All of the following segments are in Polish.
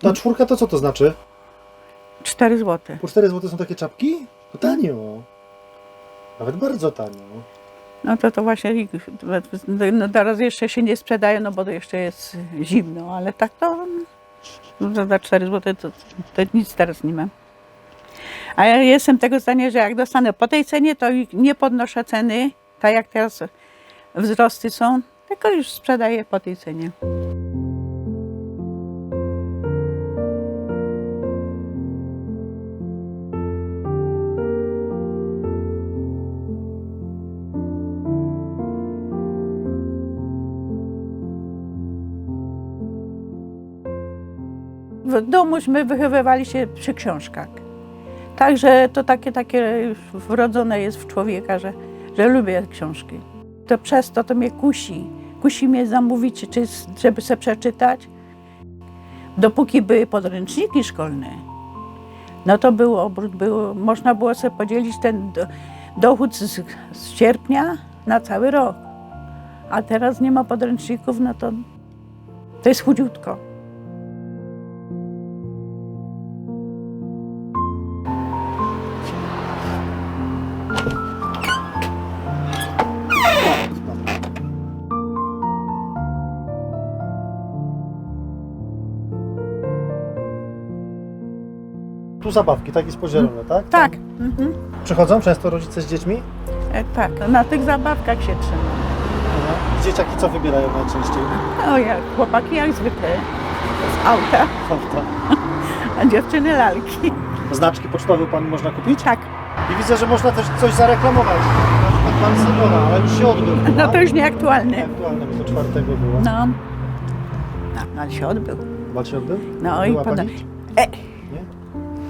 Ta czwórka to co to znaczy? 4 zł. Po 4 zł są takie czapki? To tanio. Nawet bardzo tanio. No to to właśnie no teraz jeszcze się nie sprzedaje, no bo to jeszcze jest zimno, ale tak to no za- za 4 zł to, to nic teraz nie mam. A ja jestem tego zdania, że jak dostanę po tej cenie, to nie podnoszę ceny, tak jak teraz wzrosty są, tylko już sprzedaję po tej cenie. W domuśmy wychowywali się przy książkach. Także to takie, takie już wrodzone jest w człowieka, że, że lubię książki. To przez to to mnie kusi. Kusi mnie zamówić, czy, żeby sobie przeczytać. Dopóki były podręczniki szkolne, no to był obrót, było, można było sobie podzielić ten do, dochód z, z sierpnia na cały rok. A teraz nie ma podręczników, no to, to jest chudziutko. Tu zabawki, tak jest podzielone, tak? Tak. Mhm. Przychodzą często rodzice z dziećmi? E, Tak, na tych zabawkach się trzyma. Dzieciaki co wybierają najczęściej? O chłopaki jak zwykle z auta, Prawda. a dziewczyny lalki. Znaczki pocztowe pani można kupić? Tak, I widzę, że można też coś zareklamować. Na przykład pan Sybora, ale już się odbył. no to już nieaktualne. Aktualne, bo to czwartego było. No, no, no ale się odbył. Bal się odbył? No i Była pani? E?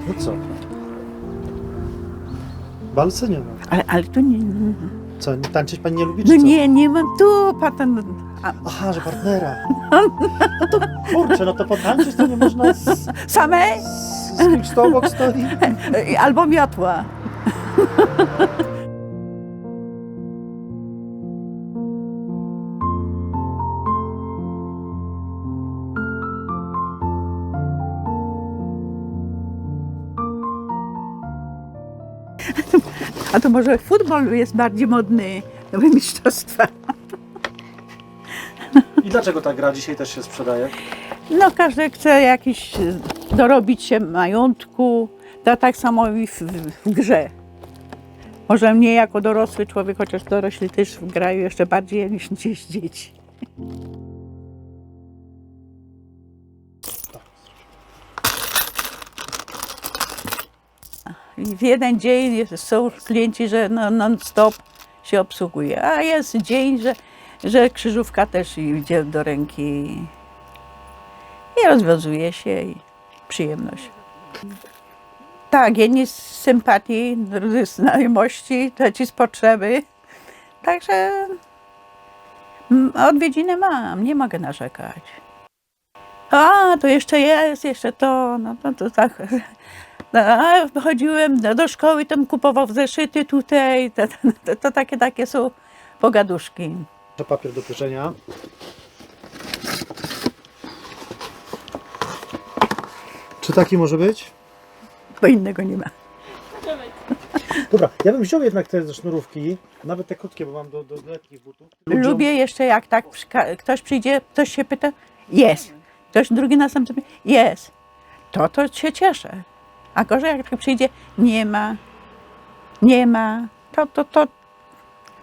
No co? Balsy nie ma. ale, ale tu nie. Co, tańczyć pani nie lubi, czy No co? nie, nie mam tu patent. A, Aha, że partnera. No to kurczę, no to potańczyć to nie można z, z, same z kimś, kto obok stoi. e, albo miotła. A to może futbol jest bardziej modny, nowe mistrzostwa. I dlaczego ta gra dzisiaj też się sprzedaje? No każdy chce jakiś dorobić się majątku, to tak samo i w, w grze. Może mnie jako dorosły człowiek, chociaż dorośli też grają jeszcze bardziej niż gdzieś dzieci. W jeden dzień są klienci, że no, non-stop się obsługuje, a jest dzień, że, że krzyżówka też idzie do ręki i rozwiązuje się i przyjemność. Tak, jedni z sympatii, drudzy z znajomości, trzeci z potrzeby. Także odwiedziny mam, nie mogę narzekać. A, to jeszcze jest, jeszcze to, no to, to tak. A chodziłem do, szkoły, tam kupował zeszyty tutaj, to, to, to takie, takie są pogaduszki. Papier do pieczenia. Czy taki może być? Bo innego nie ma. Dobra, ja bym wziął jednak te sznurówki, nawet te krótkie, bo mam do, do letnich butów. Lubię jeszcze jak tak ktoś przyjdzie, ktoś się pyta, jest. Ktoś drugi następny, jest. To to się cieszę. A gorzej jak przyjdzie, nie ma, nie ma, to, to, to,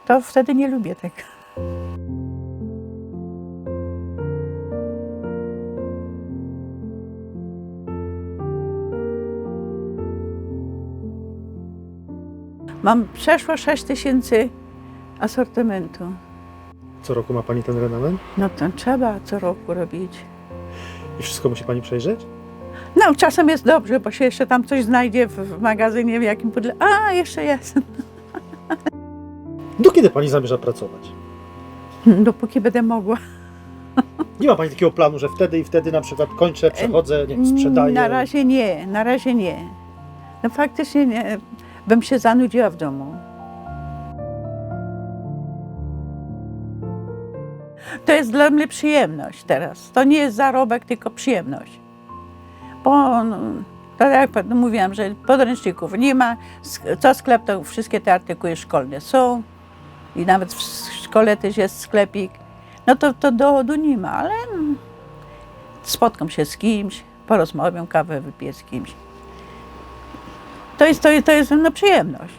to wtedy nie lubię tego. Mam przeszło 6 tysięcy asortymentu. Co roku ma pani ten renament? No to trzeba co roku robić. I wszystko musi pani przejrzeć? No, czasem jest dobrze, bo się jeszcze tam coś znajdzie w, magazynie, w jakim pudle. A, jeszcze jest. Do kiedy pani zamierza pracować? Dopóki będę mogła. Nie ma pani takiego planu, że wtedy i wtedy na przykład kończę, przechodzę, nie wiem, sprzedaję. Na razie nie, na razie nie. No faktycznie nie, bym się zanudziła w domu. To jest dla mnie przyjemność teraz. To nie jest zarobek, tylko przyjemność. Bo no, tak jak mówiłam, że podręczników nie ma, co sklep, to wszystkie te artykuły szkolne są i nawet w szkole też jest sklepik. No to, to dochodu nie ma, ale spotkam się z kimś, porozmawiam, kawę wypiję z kimś. To jest, to jest, to jest no, przyjemność.